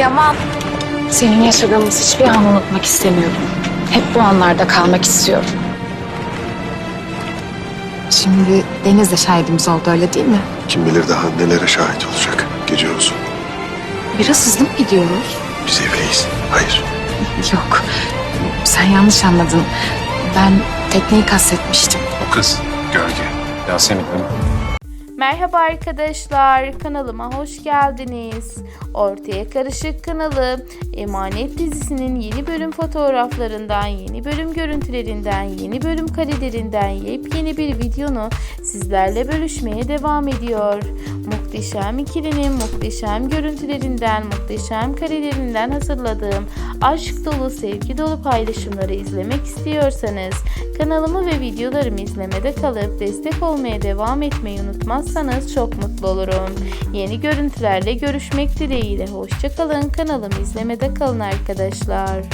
Yaman. Senin yaşadığımız hiçbir an unutmak istemiyorum. Hep bu anlarda kalmak istiyorum. Şimdi Deniz de şahidimiz oldu öyle değil mi? Kim bilir daha nelere şahit olacak. Gece uzun. Biraz hızlı mı gidiyoruz? Biz evliyiz. Hayır. Yok. Sen yanlış anladın. Ben tekneyi kastetmiştim. O kız. Gölge. Yasemin değil mi? Merhaba arkadaşlar, kanalıma hoş geldiniz. Ortaya Karışık kanalı, Emanet dizisinin yeni bölüm fotoğraflarından, yeni bölüm görüntülerinden, yeni bölüm karelerinden yepyeni bir videonu sizlerle bölüşmeye devam ediyor. Muhteşem ikilinin muhteşem görüntülerinden, muhteşem karelerinden hazırladığım aşk dolu, sevgi dolu paylaşımları izlemek istiyorsanız kanalımı ve videolarımı izlemede kalıp destek olmaya devam etmeyi unutmazsanız çok mutlu olurum. Yeni görüntülerle görüşmek dileğiyle hoşçakalın kanalımı izlemede kalın arkadaşlar.